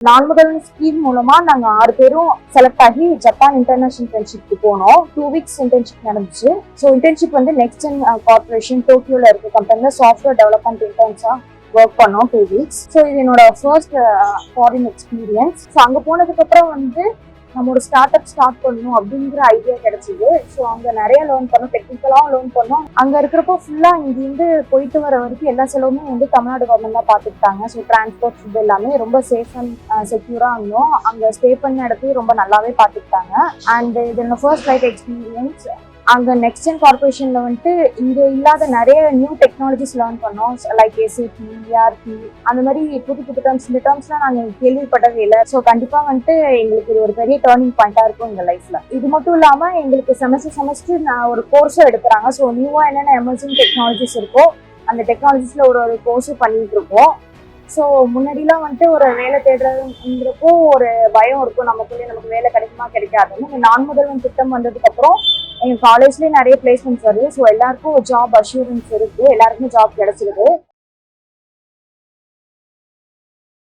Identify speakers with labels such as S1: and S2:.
S1: நான் ஸ்கீம் மூலமா நாங்க ஆறு பேரும் செலக்ட் ஆகி ஜப்பான் இன்டர்நேஷனல் இன்டர்ன்ஷிப்க்கு போனோம். டூ வீக்ஸ் இன்டர்ன்ஷிப் நடந்துச்சு. ஸோ இன்டர்ன்ஷிப் வந்து நெக்ஸ்ட் ஜென் கார்பரேஷன் டோக்கியோல இருக்க கம்பெனில சாஃப்ட்வேர் டெவலப்மெண்ட் இன்டர்ன்ஸா ஒர்க் பண்ணோம் டூ வீக்ஸ் ஸோ இது என்னோட first foreign uh, experience so அங்கே போனதுக்கப்புறம் வந்து நம்ம ஒரு ஸ்டார்ட் அப் ஸ்டார்ட் பண்ணணும் அப்படிங்கிற ஐடியா கிடைச்சிது. ஸோ அங்கே நிறைய லேர்ன் பண்ணோம். டெக்னிக்கலாகவும் லேர்ன் பண்ணோம். அங்கே இருக்கிறப்போ ஃபுல்லாக இங்கேருந்து போயிட்டு வர வரைக்கும் எல்லா செலவுமே வந்து தமிழ்நாடு கவர்மெண்ட் தான் பார்த்துக்கிட்டாங்க ஸோ டிரான்ஸ்போர்ட் ஃபுட் எல்லாமே ரொம்ப சேஃப் அண்ட் செக்யூராக இருந்தோம். அங்கே ஸ்டே பண்ண இடத்தையும் ரொம்ப நல்லாவே பார்த்துக்கிட்டாங்க அண்ட் இது என்ன ஃபர்ஸ்ட் லைஃப் எக்ஸ்பீரியன்ஸ் அங்கே நெக்ஸ்ட் ஜென் கார்பரேஷனில் வந்துட்டு இங்கே இல்லாத நிறைய நியூ டெக்னாலஜிஸ் லேர்ன் பண்ணோம். லைக் ஏசிபி ஏஆர்பி அந்த மாதிரி புது புது டேர்ம்ஸ் இந்த டேர்ம்ஸ்லாம் நாங்கள் கேள்விப்பட்டதே இல்லை. ஸோ கண்டிப்பாக வந்துட்டு எங்களுக்கு இது ஒரு பெரிய டேர்னிங் பாயிண்ட்டாக இருக்கும் எங்கள் லைஃப்பில் இது மட்டும் இல்லாமல் எங்களுக்கு செமஸ்டர் செமஸ்டர் நான் ஒரு கோர்ஸும் எடுக்கிறாங்க. ஸோ நியூவாக என்னென்ன எமர்ஜிங் டெக்னாலஜிஸ் இருக்கோ அந்த டெக்னாலஜிஸில் ஒரு ஒரு கோர்ஸும் பண்ணிகிட்டு இருக்கோம். ஸோ முன்னாடிலாம் வந்துட்டு ஒரு வேலை தேடுறதுங்கிறப்போ ஒரு பயம் இருக்கும். நமக்குள்ளே நமக்கு வேலை கிடைக்குமா கிடைக்காதுன்னு. நான் முதல்வன் திட்டம் வந்ததுக்கப்புறம் எங்கள் காலேஜ்லேயே நிறைய பிளேஸ்மெண்ட்ஸ் வருது. ஸோ எல்லாருக்கும் ஜாப் அஷூரன்ஸ் இருக்குது எல்லாருக்குமே ஜாப் கிடச்சிருக்கு